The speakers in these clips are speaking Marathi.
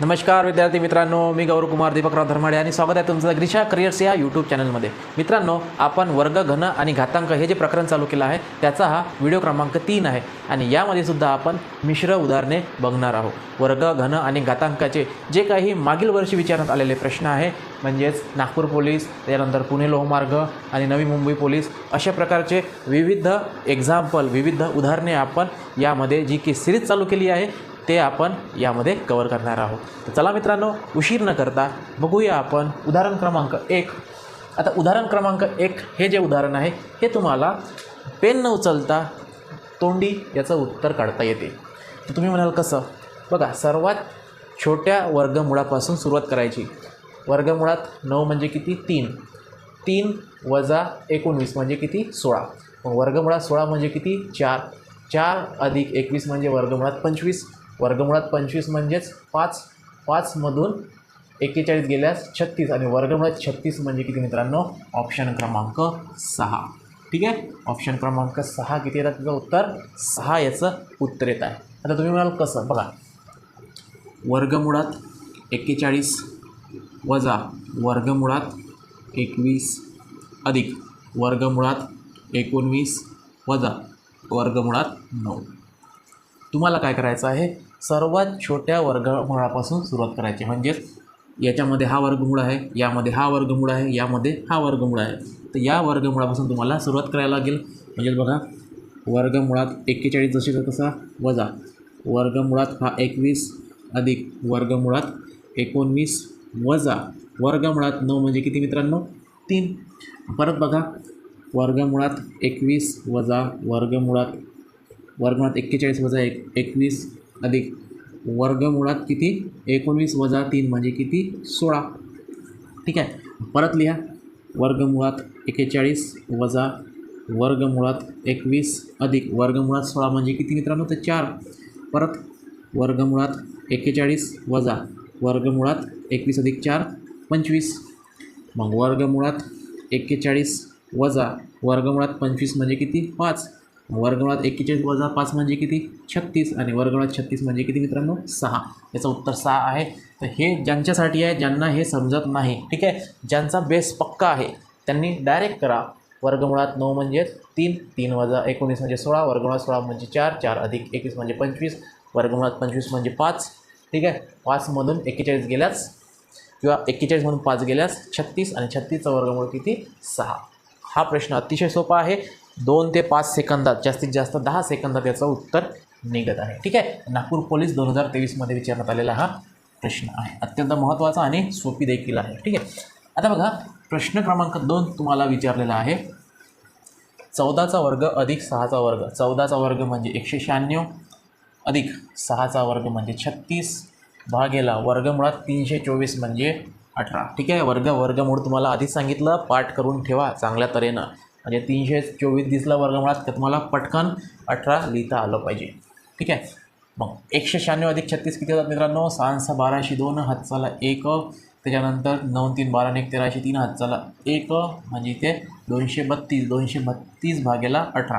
नमस्कार विद्यार्थी मित्रांनो. मी गौरवकुमार दीपकराव धर्माडे आणि स्वागत आहे तुमचं ग्रीषा करिअर्स या यूट्यूब चॅनलमध्ये मित्रांनो आपण वर्ग घन आणि घातांक हे जे प्रकरण चालू केलं आहे त्याचा हा व्हिडिओ क्रमांक तीन आहे. आणि यामध्ये सुद्धा आपण मिश्र उदाहरणे बघणार आहोत. वर्ग घन आणि घातांकाचे जे काही मागील वर्षी विचारण्यात आलेले प्रश्न आहे म्हणजेच नागपूर पोलीस त्यानंतर पुणे लोहमार्ग आणि नवी मुंबई पोलीस अशा प्रकारचे विविध एक्झाम्पल विविध उदाहरणे आपण यामध्ये जी की सिरीज चालू केली आहे ते आपण यामध्ये कवर करणार आहोत. तर चला मित्रांनो उशीर न करता बघूया आपण उदाहरण क्रमांक एक. आता उदाहरण क्रमांक एक हे जे उदाहरण आहे हे तुम्हाला पेन न उचलता तोंडी याचं उत्तर काढता येते. तर तुम्ही म्हणाल कसं? बघा सर्वात छोट्या वर्गमुळापासून सुरुवात करायची. वर्गमुळात नऊ म्हणजे किती? तीन. तीन वजा एकोणवीस म्हणजे किती? सोळा. मग वर्गमुळात सोळा म्हणजे किती? चार. चार अधिक एकवीस म्हणजे वर्गमुळात पंचवीस. वर्गमुळात पंचवीस म्हणजेच पाच पाचमधून एक्केचाळीस गेल्यास छत्तीस. आणि वर्गमुळात छत्तीस म्हणजे किती मित्रांनो? ऑप्शन क्रमांक सहा. ठीक आहे? ऑप्शन क्रमांक सहा किती येतात त्याचं उत्तर? सहा याचं उत्तर येत आहे. आता तुम्ही म्हणाल कसं? बघा. वर्गमुळात एक्केचाळीस वजा वर्गमुळात एकवीस अधिक. वर्गमुळात एकोणवीस वजा वर्गमुळात नऊ. तुम्हाला काय करायचं आहे? सर्वात छोट्या वर्गमुळापासून सुरुवात करायची. म्हणजेच याच्यामध्ये हा वर्गमूळ आहे यामध्ये हा वर्गमूळ आहे यामध्ये हा वर्गमूळ आहे. तर या वर्गमुळापासून तुम्हाला सुरुवात करायला लागेल. म्हणजेच बघा वर्गमुळात एक्केचाळीस जशी कसा? वजा. वर्गमुळात हा एकवीस अधिक वर्गमुळात एकोणवीस वजा. वर्गमुळात नऊ म्हणजे किती मित्रांनो? तीन. परत बघा वर्गमुळात एकवीस वजा वर्गमुळात वर्गमुळात एक्केचाळीस वजा एक एकवीस अधिक वर्गमुळात किती? एकोणवीस वजा तीन म्हणजे किती? सोळा. ठीक आहे. परत लिहा. वर्गमुळात एक्केचाळीस वजा वर्गमुळात एकवीस अधिक वर्गमुळात सोळा म्हणजे किती मित्रांनो? तर चार. परत वर्गमुळात एक्केचाळीस वजा वर्गमुळात एकवीस अधिक चार पंचवीस. मग वर्गमुळात एक्केचाळीस वजा वर्गमुळात पंचवीस म्हणजे किती? पाच. वर्गमुळात एक्केचाळीस वजा पाच म्हणजे किती? छत्तीस. आणि वर्गमुळात छत्तीस म्हणजे किती मित्रांनो? सहा. याचं उत्तर सहा आहे. तर हे ज्यांच्यासाठी आहे ज्यांना हे समजत नाही ठीक आहे? ज्यांचा बेस पक्का आहे त्यांनी डायरेक्ट करा. वर्गमुळात नऊ म्हणजे तीन तीन वजा एकोणीस म्हणजे सोळा वर्गमुळात सोळा म्हणजे चार चार अधिक एकवीस म्हणजे पंचवीस वर्गमुळात पंचवीस म्हणजे पाच ठीक आहे? पाचमधून एक्केचाळीस गेल्यास किंवा एक्केचाळीसमधून पाच गेल्यास छत्तीस आणि छत्तीसचा वर्गमूळ किती? सहा. हा प्रश्न अतिशय सोपा आहे. दोन ते पाच सेकंदात जास्तीत जास्त दहा सेकंदात याचं उत्तर निघत आहे. ठीक आहे? नागपूर पोलीस दोन हजार तेवीसमध्ये विचारण्यात आलेला हा प्रश्न आहे. अत्यंत महत्त्वाचा आणि सोपी देखील आहे. ठीक आहे? आता बघा प्रश्न क्रमांक दोन तुम्हाला विचारलेला आहे. चौदाचा वर्ग अधिक सहाचा वर्ग. चौदाचा वर्ग म्हणजे एकशे शहाण्णव अधिक सहाचा वर्ग म्हणजे छत्तीस भागेला वर्गमुळात तीनशे चोवीस म्हणजे अठरा. ठीक आहे? वर्ग वर्गमूळ तुम्हाला आधीच सांगितलं. पाठ करून ठेवा चांगल्या तऱ्हेनं. म्हणजे तीनशे चोवीस दिसला वर्गमुळात तर तुम्हाला पटकन अठरा लिहिता आलं पाहिजे. ठीक आहे? मग एकशे शहाण्णव अधिक छत्तीस किती होतात मित्रांनो? सहा सहा बाराशे दोन हातचाला एक. त्याच्यानंतर नऊ तीन बारा आणि एक तेराशे तीन हातचाला एक. म्हणजे इथे दोनशे बत्तीस दोनशे बत्तीस भागेला अठरा.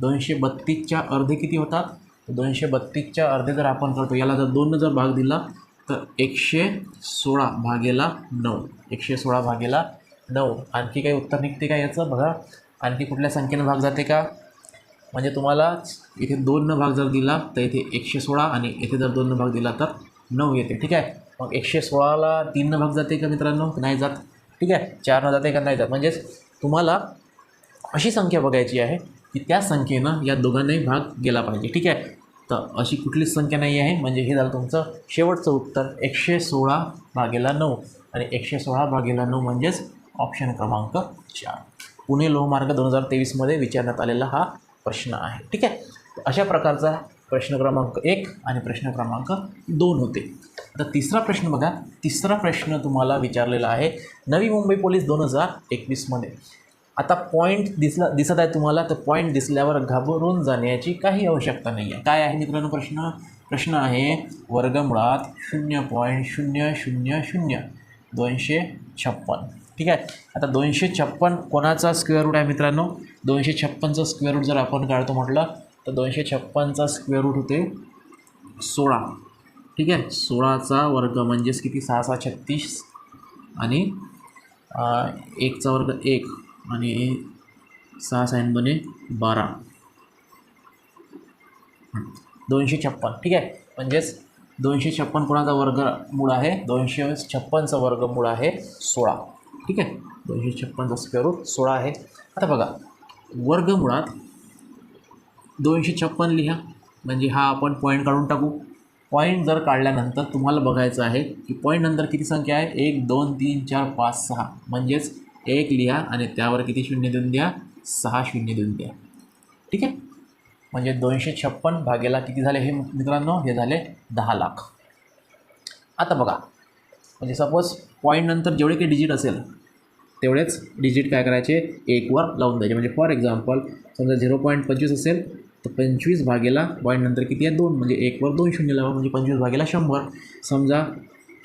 दोनशे बत्तीसच्या अर्धे किती होतात? दोनशे बत्तीसच्या अर्धे जर आपण करतो याला जर दोन जर भाग दिला तर एकशे सोळा भागेला नऊ. एकशे सोळा भागेला नऊ. आणखी काही उत्तर निघते का याचं? बघा. आणखी कुठल्या संख्येनं भाग जाते का? म्हणजे तुम्हाला इथे दोननं भाग जर दिला तर इथे एकशे सोळा आणि इथे जर दोननं भाग दिला तर नऊ येते. ठीक आहे? मग एकशे सोळाला तीननं भाग जाते का मित्रांनो? नाही जात. ठीक आहे? चारनं जाते का? नाही जात. म्हणजेच तुम्हाला अशी संख्या बघायची आहे की त्या संख्येनं या दोघांनाही भाग गेला पाहिजे. ठीक आहे? तर अशी कुठलीच संख्या नाही आहे. म्हणजे हे झालं तुमचं शेवटचं उत्तर. एकशे सोळा भागेला नऊ. आणि एकशे सोळा भागेला नऊ म्हणजेच ऑप्शन क्रमांक चार. पुणे लोहमार्ग दोन हजार तेवीसमध्ये विचारण्यात आलेला हा प्रश्न आहे. ठीक आहे? अशा प्रकारचा प्रश्न क्रमांक एक आणि प्रश्न क्रमांक दोन होते. आता तिसरा प्रश्न बघा. तिसरा प्रश्न तुम्हाला विचारलेला आहे. नवी मुंबई पोलीस दोन हजार एकवीसमध्ये. आता पॉईंट दिसला दिसत आहे तुम्हाला तर पॉईंट दिसल्यावर घाबरून जाण्याची काही आवश्यकता नाही आहे काय आहे मित्रांनो प्रश्न? प्रश्न आहे वर्गमुळात शून्य पॉईंट शून्य शून्य शून्य दोनशे छप्पन. ठीक आहे? आता दोनशे छप्पन कोणाचा स्क्वेअर रूट आहे मित्रांनो? दोनशे छप्पनचा स्क्वेअर रूट जर आपण काढतो म्हटलं तर दोनशे छप्पनचा स्क्वेअर रूट होते सोळा. ठीक आहे? सोळाचा वर्ग म्हणजेच किती? सहा सहा छत्तीस. आणि एकचा वर्ग एक. आणि सहा साईन बने बारा. दोनशे छप्पन. ठीक आहे? म्हणजेच दोनशे छप्पन कोणाचा वर्ग मूळ आहे? दोनशे छप्पनचा वर्ग मूळ आहे सोळा. ठीक आहे? दोनशे छप्पनचा स्क्वेअर रूट सोळा आहे. आता बघा वर्गमुळात दोनशे छप्पन लिहा. म्हणजे हा आपण पॉईंट काढून टाकू. पॉईंट जर काढल्यानंतर तुम्हाला बघायचं आहे की पॉईंट नंतर किती संख्या आहे? एक दोन तीन चार पाच सहा. म्हणजेच एक लिहा आणि त्यावर किती शून्य देऊन द्या? सहा शून्य देऊन द्या. ठीक आहे? म्हणजे दोनशे छप्पन भागेला किती झाले हे मित्रांनो? हे झाले दहा लाख. आता बघा. म्हणजे सपोज पॉईंट नंतर जेवढे काही डिजिट असेल तेवढेच डिजिट काय करायचे? एकवर लावून द्यायचे. म्हणजे फॉर एक्झाम्पल समजा झिरो पॉईंट पंचवीस असेल तर पंचवीस भागेला पॉईंट नंतर किती आहे? दोन. म्हणजे एकवर दोन शून्य लावा. म्हणजे पंचवीस भागेला शंभर. समजा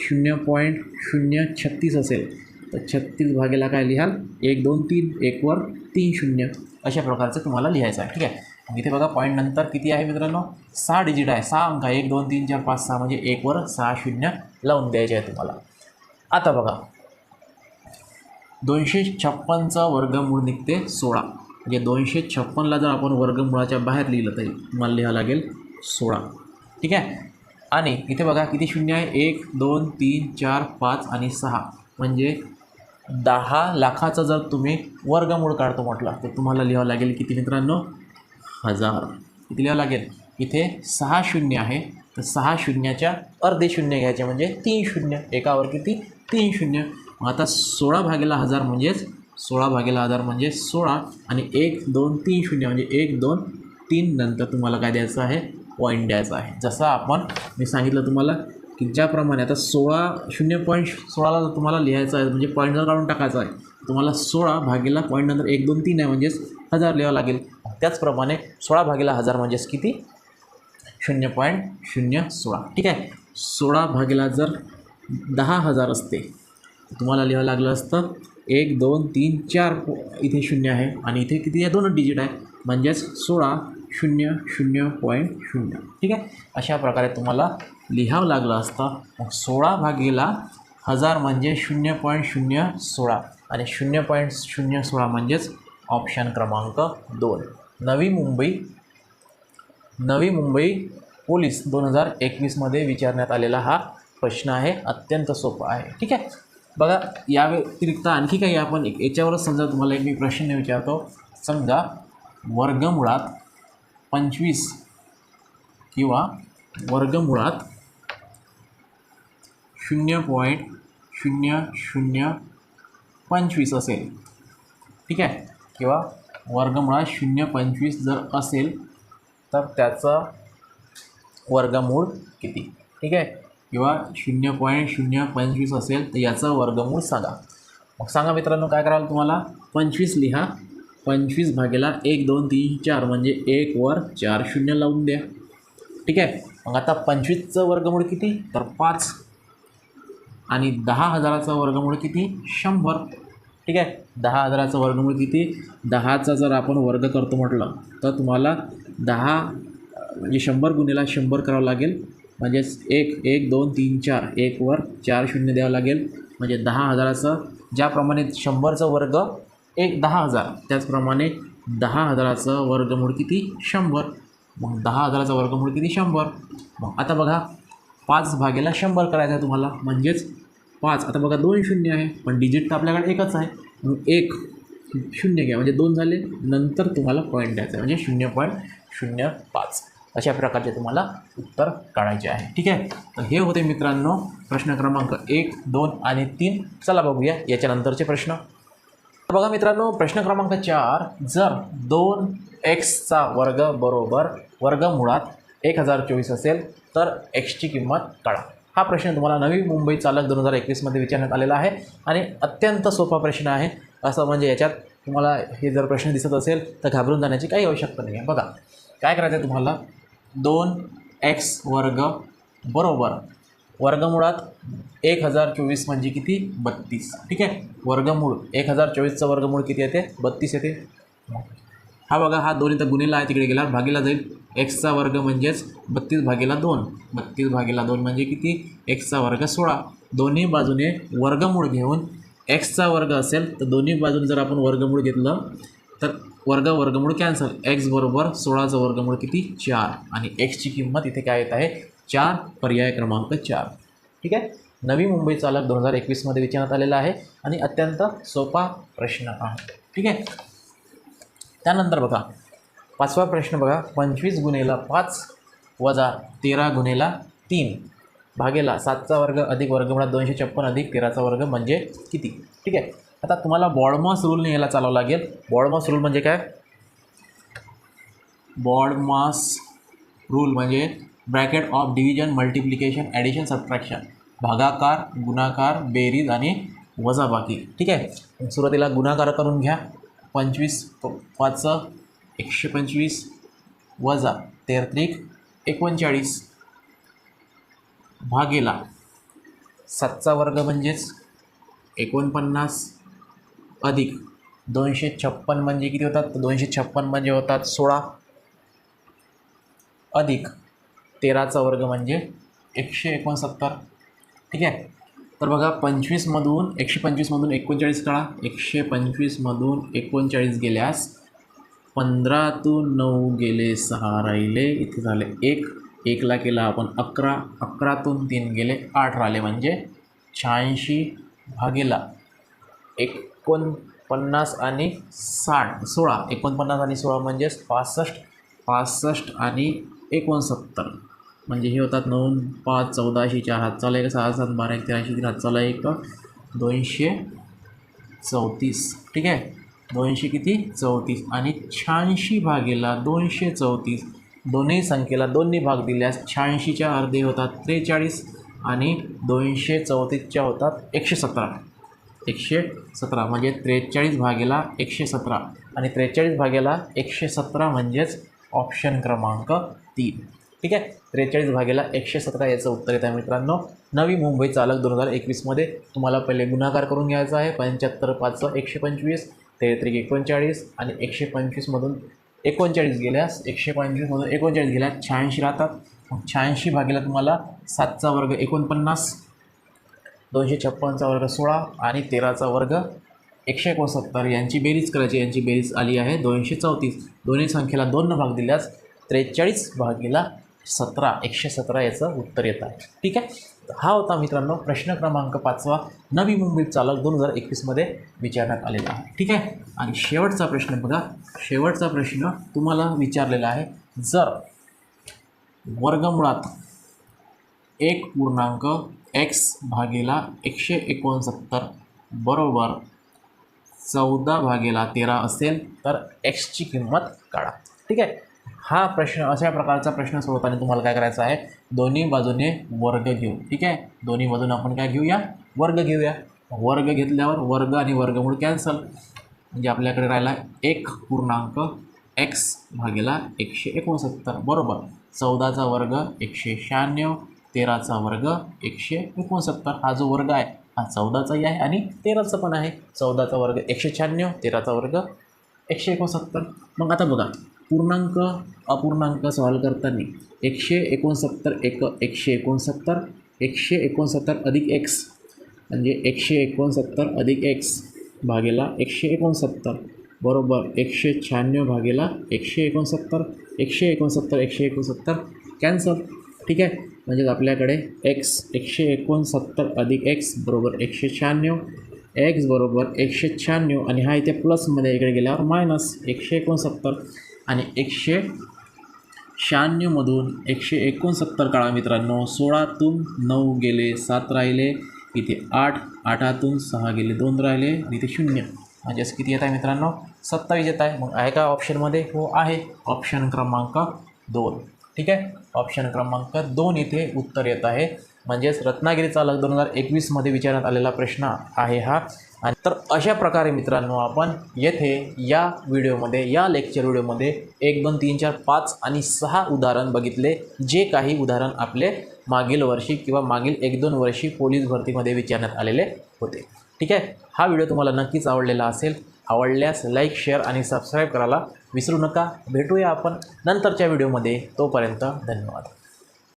शून्य पॉईंट शून्य छत्तीस असेल तर छत्तीस भागेला काय लिहाल? एक दोन तीन. एकवर तीन शून्य. अशा प्रकारचं तुम्हाला लिहायचं आहे. ठीक आहे? इथे बघा पॉईंट नंतर किती आहे मित्रांनो? सहा डिजिट आहे. सहा अंक. आहे एक दोन तीन चार पाच सहा. म्हणजे एकवर सहा शून्य लावून द्यायचे आहे तुम्हाला. आता बघा. दोनशे छप्पनचा वर्गमूळ निघते सोळा. म्हणजे दोनशे छप्पनला जर आपण वर्गमुळाच्या बाहेर लिहिलं तरी मला लिहावं लागेल सोळा. ठीक आहे? आणि इथे बघा किती शून्य आहे? एक दोन तीन चार पाच आणि सहा. म्हणजे दहा लाखाचा जर तुम्ही वर्गमूळ काढतो म्हटलं तर तुम्हाला लिहावं लागेल किती मित्रांनो? हजार. किती लिहावं लागेल? इथे सहा शून्य आहे. तर सहा शून्याच्या अर्धे शून्य घ्यायचे म्हणजे तीन शून्य. एकावर किती? तीन शून्य. मग आता सोळा भागेला हजार म्हणजेच सोळा भागेला हजार म्हणजे सोळा आणि एक दोन तीन शून्य म्हणजे एक दोन तीन नंतर तुम्हाला काय द्यायचं आहे? पॉईंट द्यायचा आहे. जसं आपण मी सांगितलं तुम्हाला की ज्याप्रमाणे आता सोळा शून्य पॉईंट सोळाला जर तुम्हाला लिहायचं आहे म्हणजे पॉईंट जर काढून टाकायचा आहे तुम्हाला सोळा भागेला पॉईंट नंतर एक दोन तीन आहे म्हणजेच हजार लिहावं लागेल. त्याचप्रमाणे सोळा भागेला हजार म्हणजेच किती? शून्य पॉईंट शून्य सोळा. ठीक आहे? सोळा भागेला जर दहा हजार असते तुम्हाला लिहावं लागलं असतं. एक दोन तीन चार इथे शून्य आहे. आणि इथे किती? आहे दोनच डिजिट आहे. म्हणजेच सोळा शून्य शून्य पॉईंट शून्य. ठीक आहे? अशा प्रकारे तुम्हाला लिहावं लागलं असतं. मग सोळा भागीला हजार म्हणजे शून्य पॉईंट शून्य सोळा. आणि शून्य पॉईंट शून्य सोळा म्हणजेच ऑप्शन क्रमांक दोन. नवी मुंबई नवी मुंबई पोलीस दोन हजार एकवीसमध्ये विचारण्यात आलेला हा प्रश्न आहे. अत्यंत सोपा आहे. ठीक आहे? बघा या व्यतिरिक्त आणखी काही आपण एक याच्यावरच समजा तुम्हाला एक मी प्रश्न विचारतो. समजा वर्गमुळात पंचवीस किंवा वर्गमुळात शून्य पॉईंट शून्य शून्य पंचवीस असेल ठीक आहे? किंवा वर्गमुळात शून्य पंचवीस जर असेल तर त्याचं वर्गमूळ किती? ठीक आहे? किंवा शून्य पॉईंट शून्य पंचवीस असेल तर याचं वर्गमूळ सांगा. मग सांगा मित्रांनो काय कराल तुम्हाला? पंचवीस लिहा. पंचवीस भागेला एक दोन तीन चार म्हणजे एक वर चार शून्य लावून द्या. ठीक आहे? मग आता पंचवीसचं वर्गमूळ किती? तर पाच. आणि दहा हजाराचा वर्गमूळ किती? शंभर. ठीक आहे? दहा हजाराचं वर्गमूळ किती? दहाचा जर आपण वर्ग करतो म्हटलं तर तुम्हाला दहा म्हणजे शंभर गुन्हेला शंभर करावं लागेल. म्हणजेच एक एक दोन तीन चार एकवर चार शून्य द्यावं लागेल. म्हणजे दहा हजाराचं ज्याप्रमाणे शंभरचं वर्ग एक दहा हजार. त्याचप्रमाणे दहा हजाराचं वर्गमूळ किती? शंभर. मग दहा हजाराचा वर्गमूळ किती? शंभर. मग आता बघा पाच भागेला शंभर करायचं आहे तुम्हाला. म्हणजेच पाच. आता बघा दोन शून्य आहे. पण डिजिट तर आपल्याकडे एकच आहे. मग एक शून्य घ्या. म्हणजे दोन झाले नंतर तुम्हाला पॉईंट द्यायचा आहे. म्हणजे शून्य पॉईंट शून्य पाच. अशा प्रकारचे तुम्हाला उत्तर काढायचे आहे. ठीक आहे? तर हे होते मित्रांनो प्रश्न क्रमांक एक दोन आणि तीन. चला बघूया याच्यानंतरचे प्रश्न. बघा मित्रांनो प्रश्न क्रमांक चार जर दोन एक्सचा वर्ग बरोबर वर्गमुळात एक हजार चोवीस असेल तर एक्सची किंमत काढा. हा प्रश्न तुम्हाला नवी मुंबई चालक दोन हजार एकवीसमध्ये विचारण्यात आलेला आहे आणि अत्यंत सोपा प्रश्न आहे. असं म्हणजे याच्यात तुम्हाला हे जर प्रश्न दिसत असेल तर घाबरून जाण्याची काही आवश्यकता नाही आहे बघा काय करायचं आहे तुम्हाला? दोन एक्स वर्ग बरोबर. वर्गमुळात एक हजार चोवीस म्हणजे किती? बत्तीस. ठीक आहे? वर्गमूळ एक हजार चोवीसचं वर्गमूळ किती येते? बत्तीस येते. हा बघा हा दोन इथं गुन्हेला आहे तिकडे गेला भागीला जाईल. एक्सचा वर्ग म्हणजेच बत्तीस भागीला दोन. बत्तीस भागीला दोन म्हणजे किती? एक्सचा वर्ग सोळा. दोन्ही बाजूने वर्गमूळ घेऊन एक्सचा वर्ग असेल तर दोन्ही बाजूने जर आपण वर्गमूळ घेतलं तर वर्ग वर्गमूळ कॅन्सल. एक्स बरोबर सोळाचं वर्गमूळ किती? चार. आणि एक्सची किंमत इथे काय येत आहे? चार. पर्याय क्रमांक चार. ठीक आहे? नवी मुंबई चालक दोन हजार एकवीसमध्ये विचारण्यात आलेला आहे आणि अत्यंत सोपा प्रश्न आहे. ठीक आहे? त्यानंतर बघा. पाचवा प्रश्न बघा. पंचवीस गुन्हेला पाच वजा तेरा गुन्हेला तीन. भागेला सातचा वर्ग अधिक वर्गमुळात दोनशे छप्पन अधिक तेराचा वर्ग म्हणजे किती? ठीक आहे? आता तुम्हाला बॉडमॉस रूल याला चालावं लागेल. बॉडमॉस रूल म्हणजे काय? बॉडमास रूल म्हणजे bracket of division multiplication addition subtraction. भागाकार गुणाकार बेरीज आणि वजाबाकी. ठीक आहे? सुरुवातीला गुणाकार करून घ्या. पंचवीस पाच एकशे पंचवीस वजा तेहत्रिक एकोणचाळीस. भागेला सातचा वर्ग म्हणजेच एकोणपन्नास अधिक. दोनशे छप्पन म्हणजे किती होतात? तर दोनशे छप्पन म्हणजे होतात सोळा. अधिक तेराचा वर्ग म्हणजे एकशे एकोणसत्तर. ठीक आहे? तर बघा पंचवीसमधून एकशे पंचवीसमधून एकोणचाळीस काढा. एकशे पंचवीसमधून एकोणचाळीस गेल्यास पंधरातून नऊ गेले सहा राहिले. इथे झाले एक. एकला केला आपण अकरा. अकरातून तीन गेले आठ राहिले म्हणजे शहाऐंशी भागेला एक. एकोणपन्नास आणि साठ सोळा. एकोणपन्नास आणि सोळा म्हणजेच पासष्ट पासष्ट आणि एकोणसत्तर. म्हणजे हे होतात नऊ पाच चौदाशे चार हात. चाला एक सहा सात बारा एक तेराशे तीन हात. चाला एक दोनशे चौतीस. ठीक आहे? दोनशे किती? चौतीस. आणि शहाऐंशी भागेला दोनशे चौतीस. दोन्ही संख्येला दोन्ही भाग दिल्यास शहाऐंशीच्या अर्धे होतात त्रेचाळीस आणि दोनशे चौतीसच्या होतात एकशे सतरा. एकशे सतरा म्हणजे त्रेचाळीस भागेला एकशे सतरा. आणि त्रेचाळीस भागेला एकशे सतरा म्हणजेच ऑप्शन क्रमांक तीन. ठीक आहे? त्रेचाळीस भागेला एकशे सतरा याचं उत्तर येत आहे मित्रांनो. नवी मुंबई चालक दोन हजार एकवीसमध्ये तुम्हाला पहिले गुणाकार करून घ्यायचा आहे. पंच्याहत्तर पाच एकशे पंचवीस तेहत्रिक एकोणचाळीस आणि एकशे पंचवीसमधून एकोणचाळीस गेल्यास एकशे पंचवीसमधून एकोणचाळीस गेल्यास शहाऐंशी राहतात. मग शहाऐंशी भागेला तुम्हाला सातचा वर्ग एकोणपन्नास दोनशे छप्पनचा वर्ग सोळा आणि तेराचा वर्ग एकशे एकोणसत्तर. यांची बेरीज करायची यांची बेरीज आली आहे दोनशे चौतीस. दोन्ही संख्येला दोन भाग दिल्यास त्रेचाळीस भागीला सतरा एकशे सतरा याचं उत्तर येत. आहे ठीक आहे? हा होता मित्रांनो प्रश्न क्रमांक पाचवा. नवी मुंबई चालक दोन हजार एकवीसमध्ये विचारण्यात आलेला आहे. ठीक आहे? आणि शेवटचा प्रश्न बघा. शेवटचा प्रश्न तुम्हाला विचारलेला आहे. जर वर्गमुळात एक पूर्णांक एक्स भागेला एकशे एकोणसत्तर बरोबर चौदा भागेला तेरा असेल तर एक्सची किंमत काढा. ठीक आहे? हा प्रश्न अशा प्रकारचा प्रश्न सोडवताना तुम्हाला काय करायचं आहे? दोन्ही बाजूने वर्ग घेऊ. ठीक आहे? दोन्ही बाजूने आपण काय घेऊया? वर्ग घेऊया. वर्ग घेतल्यावर वर्ग आणि वर्गमूळ कॅन्सल म्हणजे आपल्याकडे राहिला एक पूर्णांक एक्स भागेला एकशे एकोणसत्तर. बरोबर. चौदाचा वर्ग एकशे शहाण्णव. तेराचा वर्ग एकशे एकोणसत्तर. हा जो वर्ग आहे हा चौदाचाही आहे आणि तेराचा पण आहे. चौदाचा वर्ग एकशे शहाण्णव तेराचा वर्ग एकशे एकोणसत्तर. मग आता बघा पूर्णांक अपूर्णांक सॉल्व करताना एकशे एकोणसत्तर एक एकशे एकोणसत्तर एकशे एकोणसत्तर अधिक एक्स म्हणजे एकशे एकोणसत्तर अधिक एक्स भागेला एकशे एकोणसत्तर बरोबर एकशे शहाण्णव भागेला एकशे एकोणसत्तर एकशे एकोणसत्तर एकशे एकोणसत्तर. कॅन्सल. ठीक आहे? म्हणजेच आपल्याकडे एक्स एकशे एकोणसत्तर अधिक एक्स बरोबर एकशे शहाण्णव एक्स बरोबर एकशे शहाण्णव आणि हा इथे प्लसमध्ये इकडे गेल्यावर मायनस एकशे एकोणसत्तर आणि एकशे शहाण्णवमधून एकशे एकोणसत्तर काळा मित्रांनो. सोळातून नऊ गेले सात राहिले इथे आठ आठातून सहा गेले दोन राहिले आणि इथे शून्य. म्हणजेच किती येत आहे मित्रांनो? सत्तावीस येत आहे. मग आहे का ऑप्शनमध्ये हो आहे. ऑप्शन क्रमांक दोन. ठीक आहे? ऑप्शन क्रमांक दोन इथे उत्तर येत आहे. म्हणजेच रत्नागिरीचा अलग दोन हजार एकवीसमध्ये विचारण्यात आलेला प्रश्न आहे हा. आणि तर अशा प्रकारे मित्रांनो आपण येथे या व्हिडिओमध्ये या लेक्चर व्हिडिओमध्ये एक दोन तीन चार पाच आणि सहा उदाहरण बघितले. जे काही उदाहरण आपले मागील वर्षी किंवा मागील एक दोन वर्षी पोलीस भरतीमध्ये विचारण्यात आलेले होते. ठीक आहे? हा व्हिडिओ तुम्हाला नक्कीच आवडलेला असेल आवडल्यास लाईक शेअर आणि सबस्क्राईब करायला विसरू नका. भेटूया आपण नंतरच्या व्हिडिओमध्ये. तोपर्यंत धन्यवाद.